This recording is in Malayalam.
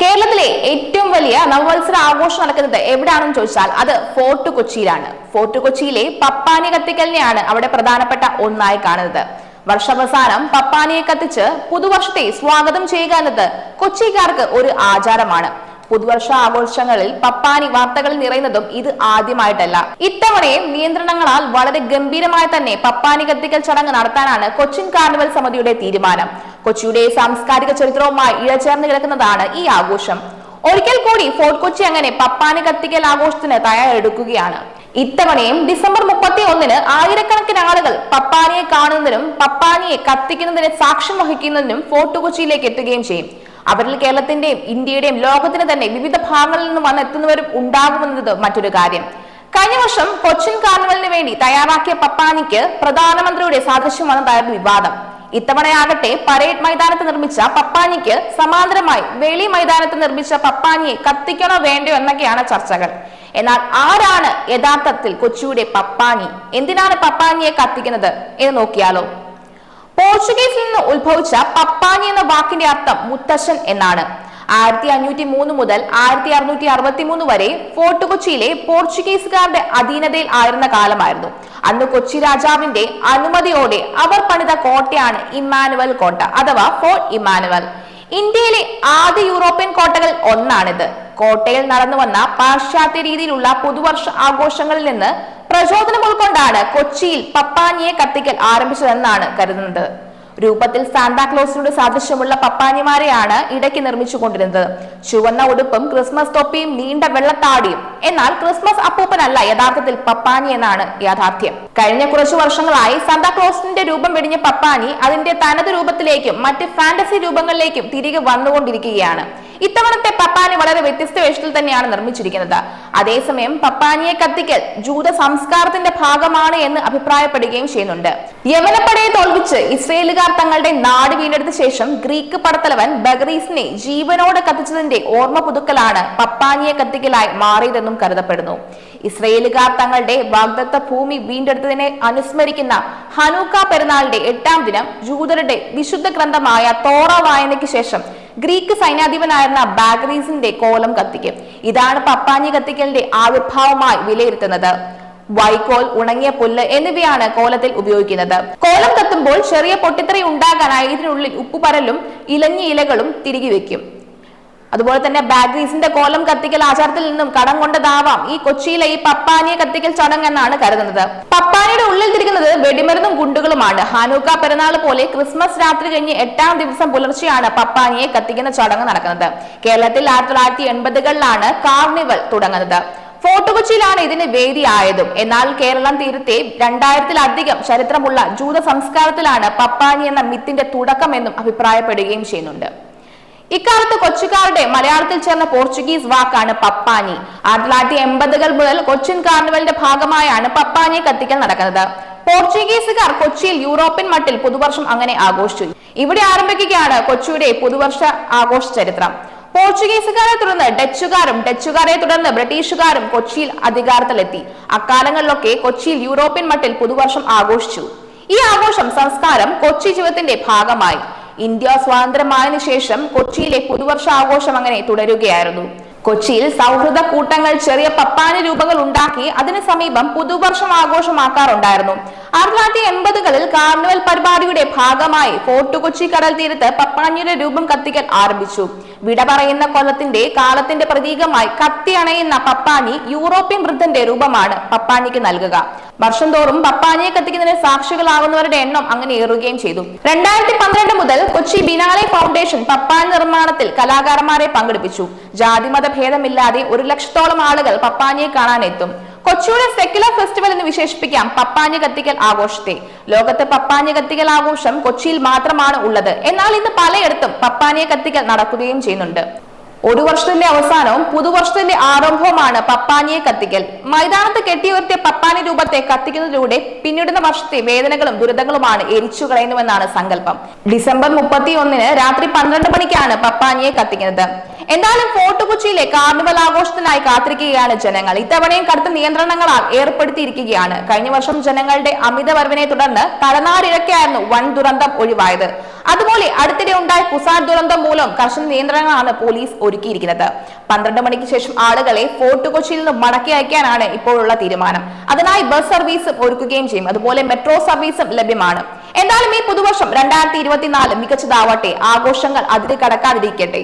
കേരളത്തിലെ ഏറ്റവും വലിയ നവവത്സര ആഘോഷം നടക്കുന്നത് എവിടെയാണെന്ന് ചോദിച്ചാൽ അത് ഫോർട്ട് കൊച്ചിയിലാണ്. ഫോർട്ട് കൊച്ചിയിലെ പപ്പാനി കത്തിക്കലിനെയാണ് അവിടെ പ്രധാനപ്പെട്ട ഒന്നായി കാണുന്നത്. വർഷാവസാനം പപ്പാനിയെ കത്തിച്ച് പുതുവർഷത്തെ സ്വാഗതം ചെയ്യുക എന്നത് കൊച്ചിക്കാർക്ക് ഒരു ആചാരമാണ്. പുതുവർഷ ആഘോഷങ്ങളിൽ പപ്പാനി വാർത്തകളിൽ നിറയുന്നതും ഇത് ആദ്യമായിട്ടല്ല. ഇത്തവണയും നിയന്ത്രണങ്ങളാൽ വളരെ ഗംഭീരമായി തന്നെ പപ്പാനി കത്തിക്കൽ ചടങ്ങ് നടത്താനാണ് കൊച്ചിൻ കാർണിവൽ സമിതിയുടെ തീരുമാനം. കൊച്ചിയുടെ സാംസ്കാരിക ചരിത്രവുമായി ഇഴചേർന്ന് കിടക്കുന്നതാണ് ഈ ആഘോഷം. ഒരിക്കൽ കൂടി ഫോർട്ട് കൊച്ചി അങ്ങനെ പപ്പാനി കത്തിക്കൽ ആഘോഷത്തിന് തയ്യാറെടുക്കുകയാണ്. ഇത്തവണയും ഡിസംബർ മുപ്പത്തി ഒന്നിന് ആയിരക്കണക്കിന് ആളുകൾ പപ്പാനിയെ കാണുന്നതിനും പപ്പാനിയെ കത്തിക്കുന്നതിന് സാക്ഷ്യം വഹിക്കുന്നതിനും ഫോർട്ട് കൊച്ചിയിലേക്ക് എത്തുകയും ചെയ്യും. അവരിൽ കേരളത്തിന്റെയും ഇന്ത്യയുടെയും ലോകത്തിന് തന്നെ വിവിധ ഭാഗങ്ങളിൽ നിന്ന് വന്നെത്തുന്നവരും ഉണ്ടാകുമെന്നത് മറ്റൊരു കാര്യം. കഴിഞ്ഞ വർഷം കൊച്ചിൻ കാർണിവലിന് വേണ്ടി തയ്യാറാക്കിയ പപ്പാനിക്ക് പ്രധാനമന്ത്രിയുടെ സാദൃശ്യം വന്നതായിരുന്നു വിവാദം. ഇത്തവണയാകട്ടെ പരേഡ് മൈതാനത്ത് നിർമ്മിച്ച പപ്പാനിക്ക് സമാന്തരമായി വെളി മൈതാനത്ത് നിർമ്മിച്ച പപ്പാനിയെ കത്തിക്കണോ വേണ്ടയോ എന്നൊക്കെയാണ് ചർച്ചകൾ. എന്നാൽ ആരാണ് യഥാർത്ഥത്തിൽ കൊച്ചിയുടെ പപ്പാനി? എന്തിനാണ് പപ്പാനിയെ കത്തിക്കുന്നത് എന്ന് നോക്കിയാലോ. പോർച്ചുഗീസിൽ നിന്ന് ഉത്ഭവിച്ച പപ്പാനി എന്ന വാക്കിന്റെ അർത്ഥം മുത്തശ്ശൻ എന്നാണ്. ആയിരത്തി അഞ്ഞൂറ്റി മൂന്ന് മുതൽ ആയിരത്തി അറുന്നൂറ്റി അറുപത്തി മൂന്ന് വരെ ഫോർട്ട് കൊച്ചിയിലെ പോർച്ചുഗീസുകാരുടെ അധീനതയിൽ ആയിരുന്ന കാലമായിരുന്നു. അന്ന് കൊച്ചി രാജാവിന്റെ അനുമതിയോടെ അവർ പണിത കോട്ടയാണ് ഇമ്മാനുവൽ കോട്ട അഥവാ ഫോർട്ട് ഇമ്മാനുവൽ. ഇന്ത്യയിലെ ആദ്യ യൂറോപ്യൻ കോട്ടകൾ ഒന്നാണിത്. കോട്ടയിൽ നടന്നു വന്ന പാശ്ചാത്യ രീതിയിലുള്ള പുതുവർഷ ആഘോഷങ്ങളിൽ നിന്ന് പ്രചോദനം ഉൾക്കൊണ്ടാണ് കൊച്ചിയിൽ പപ്പാനിയെ കത്തിക്കൽ ആരംഭിച്ചതെന്നാണ് കരുതുന്നത്. രൂപത്തിൽ സാന്താക്ലോസിനോട് സാദൃശ്യമുള്ള പപ്പാനിമാരെയാണ് ഇടയ്ക്ക് നിർമ്മിച്ചുകൊണ്ടിരുന്നത്. ചുവന്ന ഉടുപ്പും ക്രിസ്മസ് തൊപ്പിയും നീണ്ട വെള്ളത്താടിയും. എന്നാൽ ക്രിസ്മസ് അപ്പൂപ്പനല്ല യഥാർത്ഥത്തിൽ പപ്പാനി എന്നാണ് യാഥാർത്ഥ്യം. കഴിഞ്ഞ കുറച്ചു വർഷങ്ങളായി സാന്താക്ലോസിന്റെ രൂപം വെടിഞ്ഞ പപ്പാനി അതിന്റെ തനത് രൂപത്തിലേക്കും മറ്റ് ഫാന്റസി രൂപങ്ങളിലേക്കും തിരികെ വന്നുകൊണ്ടിരിക്കുകയാണ്. ഇത്തവണത്തെ പപ്പാനി വളരെ വ്യത്യസ്ത വേഷത്തിൽ തന്നെയാണ് നിർമ്മിച്ചിരിക്കുന്നത്. അതേസമയം പപ്പാനിയെ കത്തിക്കൽ ജൂത സംസ്കാരത്തിന്റെ ഭാഗമാണ് എന്ന് അഭിപ്രായപ്പെടുകയും ചെയ്യുന്നുണ്ട്. യമനപ്പടയെ തോൽപ്പിച്ച് ഇസ്രയേലുകാർ തങ്ങളുടെ നാട് വീണ്ടെടുത്ത ശേഷം ഗ്രീക്ക് പടത്തലവൻ ബഗറീസിനെ ജീവനോട് കത്തിച്ചതിന്റെ ഓർമ്മ പുതുക്കലാണ് പപ്പാനിയെ കത്തിക്കലായി മാറിയതെന്നും കരുതപ്പെടുന്നു. ഇസ്രയേലുകാർ തങ്ങളുടെ വാഗ്ദത്ത ഭൂമി വീണ്ടെടുത്തതിനെ അനുസ്മരിക്കുന്ന ഹനൂക്ക പെരുന്നാളിന്റെ എട്ടാം ദിനം ജൂതരുടെ വിശുദ്ധ ഗ്രന്ഥമായ തോറ വായനയ്ക്ക് ശേഷം ഗ്രീക്ക് സൈന്യാധിപനായിരുന്ന ബാഗ്രീസിന്റെ കോലം കത്തിക്കും. ഇതാണ് പപ്പാഞ്ഞി കത്തിക്കലിന്റെ ആവിർഭാവമായി വിലയിരുത്തുന്നത്. വൈക്കോൽ ഉണങ്ങിയ പുല്ല് എന്നിവയാണ് കോലത്തിൽ ഉപയോഗിക്കുന്നത്. കോലം കത്തുമ്പോൾ ചെറിയ പൊട്ടിത്തെറി ഉണ്ടാകാനായി ഇതിനുള്ളിൽ ഉപ്പുപരലും ഇലഞ്ഞി ഇലകളും തിരികെ വെക്കും. അതുപോലെ തന്നെ ബാഗ്രീസിന്റെ കോലം കത്തിക്കൽ ആചാരത്തിൽ നിന്നും കടം കൊണ്ടതാവാം. ഈ കൊച്ചിയിലെ ഈ പപ്പാനിയെ കത്തിക്കൽ ചടങ്ങ് എന്നാണ് കരുതുന്നത്. പപ്പാനിയുടെ ഉള്ളിൽ തിരിക്കുന്നത് വെടിമരുന്നും ഗുണ്ടുകളുമാണ്. ഹാനൂക്ക പെരുന്നാൾ പോലെ ക്രിസ്മസ് രാത്രി കഴിഞ്ഞ് എട്ടാം ദിവസം പുലർച്ചെയാണ് പപ്പാനിയെ കത്തിക്കുന്ന ചടങ്ങ് നടക്കുന്നത്. കേരളത്തിൽ ആയിരത്തി തൊള്ളായിരത്തി എൺപതുകളിലാണ് കാർണിവൽ തുടങ്ങുന്നത്. ഫോർട്ട് കൊച്ചിയിലാണ് ഇതിന് വേദിയായതും. എന്നാൽ കേരളം തീരത്തെ രണ്ടായിരത്തിലധികം ചരിത്രമുള്ള ജൂത സംസ്കാരത്തിലാണ് പപ്പാനി എന്ന മിത്തിന്റെ തുടക്കമെന്നും അഭിപ്രായപ്പെടുകയും ചെയ്യുന്നുണ്ട്. ഇക്കാലത്ത് കൊച്ചുകാരുടെ മലയാളത്തിൽ ചേർന്ന പോർച്ചുഗീസ് വാക്കാണ് പപ്പാനി. ആയിരത്തി തൊള്ളായിരത്തി എൺപതുകൾ മുതൽ കൊച്ചിൻ കാർണിവലിന്റെ ഭാഗമായാണ് പപ്പാനി കത്തിക്കൽ നടക്കുന്നത്. പോർച്ചുഗീസുകാർ കൊച്ചിയിൽ യൂറോപ്യൻ മട്ടിൽ പുതുവർഷം അങ്ങനെ ആഘോഷിച്ചു. ഇവിടെ ആരംഭിക്കുകയാണ് കൊച്ചിയുടെ പുതുവർഷ ആഘോഷ ചരിത്രം. പോർച്ചുഗീസുകാരെ തുടർന്ന് ഡച്ചുകാരും ഡച്ചുകാരെ തുടർന്ന് ബ്രിട്ടീഷുകാരും കൊച്ചിയിൽ അധികാരത്തിലെത്തി. അക്കാലങ്ങളിലൊക്കെ കൊച്ചിയിൽ യൂറോപ്യൻ മട്ടിൽ പുതുവർഷം ആഘോഷിച്ചു. ഈ ആഘോഷം സംസ്കാരം കൊച്ചി ജീവിതത്തിന്റെ ഭാഗമായി. ഇന്ത്യ സ്വാതന്ത്ര്യമായതിനു ശേഷം കൊച്ചിയിലെ പുതുവർഷ ആഘോഷം അങ്ങനെ തുടരുകയായിരുന്നു. കൊച്ചിയിൽ സൗഹൃദ കൂട്ടങ്ങൾ ചെറിയ പപ്പാന രൂപങ്ങൾ ഉണ്ടാക്കി അതിനു സമീപം പുതുവർഷം ആഘോഷമാക്കാറുണ്ടായിരുന്നു. ആയിരത്തി എൺപതുകളിൽ കാർണിവൽ പരിപാടിയുടെ ഭാഗമായി ഫോർട്ട് കൊച്ചി കടൽ തീരത്ത് പപ്പാഞ്ഞിയുടെ രൂപം കത്തിക്കാൻ ആരംഭിച്ചു. വിട പറയുന്ന കൊല്ലത്തിന്റെ കാലത്തിന്റെ പ്രതീകമായി കത്തി അണയുന്ന പപ്പാനി യൂറോപ്യൻ വൃദ്ധന്റെ രൂപമാണ് പപ്പാനിക്ക് നൽകുക. വർഷം തോറും പപ്പാനിയെ കത്തിക്കുന്നതിന് സാക്ഷികളാകുന്നവരുടെ എണ്ണം അങ്ങനെ ഏറുകയും ചെയ്തു. രണ്ടായിരത്തി പന്ത്രണ്ട് മുതൽ കൊച്ചി ബിനാലെ ഫൗണ്ടേഷൻ പപ്പാൻ നിർമ്മാണത്തിൽ കലാകാരന്മാരെ പങ്കെടുപ്പിച്ചു. ജാതിമത ഭേദമില്ലാതെ ഒരു ലക്ഷത്തോളം ആളുകൾ പപ്പാനിയെ കാണാനെത്തും. കൊച്ചിയുടെ സെക്യുലർ ഫെസ്റ്റിവൽ എന്ന് വിശേഷിപ്പിക്കാം. പപ്പാഞ്ഞ കത്തിക്കൽ ആഘോഷത്തെ. ലോകത്തെ പപ്പാഞ്ഞ കത്തിക്കൽ ആഘോഷം കൊച്ചിയിൽ മാത്രമാണ് ഉള്ളത്. എന്നാൽ ഇന്ന് പലയിടത്തും പപ്പാനിയെ കത്തിക്കൽ നടക്കുകയും ചെയ്യുന്നുണ്ട്. ഒരു വർഷത്തിന്റെ അവസാനവും പുതുവർഷത്തിന്റെ ആരംഭവുമാണ് പപ്പാനിയെ കത്തിക്കൽ. മൈതാനത്ത് കെട്ടിയുയർത്തിയ പപ്പാനി രൂപത്തെ കത്തിക്കുന്നതിലൂടെ പിന്നിടുന്ന വർഷത്തെ വേദനകളും ദുരിതങ്ങളുമാണ് എരിച്ചു കളയുന്നുവെന്നാണ് സങ്കല്പം. ഡിസംബർ മുപ്പത്തി ഒന്നിന് രാത്രി പന്ത്രണ്ട് മണിക്കാണ് പപ്പാനിയെ കത്തിക്കുന്നത്. എന്തായാലും ഫോർട്ട് കൊച്ചിയിലെ കാർണിവൽ ആഘോഷത്തിനായി കാത്തിരിക്കുകയാണ് ജനങ്ങൾ. ഇത്തവണയും കടുത്ത നിയന്ത്രണങ്ങളാൽ ഏർപ്പെടുത്തിയിരിക്കുകയാണ്. കഴിഞ്ഞ വർഷം ജനങ്ങളുടെ അമിത വരവിനെ തുടർന്ന് തലനാരിഴക്കായിരുന്നു വൻ ദുരന്തം ഒഴിവായത്. അതുപോലെ അടുത്തിടെ ഉണ്ടായ കുസാർ ദുരന്തം മൂലം കർശന നിയന്ത്രണങ്ങളാണ് പോലീസ് ഒരുക്കിയിരിക്കുന്നത്. പന്ത്രണ്ട് മണിക്ക് ശേഷം ആളുകളെ ഫോർട്ട് കൊച്ചിയിൽ നിന്ന് മടക്കി അയക്കാനാണ് ഇപ്പോഴുള്ള തീരുമാനം. അതിനായി ബസ് സർവീസും ഒരുക്കുകയും ചെയ്യും. അതുപോലെ മെട്രോ സർവീസും ലഭ്യമാണ്. എന്തായാലും ഈ പുതുവർഷം രണ്ടായിരത്തി ഇരുപത്തിനാല് മികച്ചതാവട്ടെ. ആഘോഷങ്ങൾ അതിൽ കടക്കാതിരിക്കട്ടെ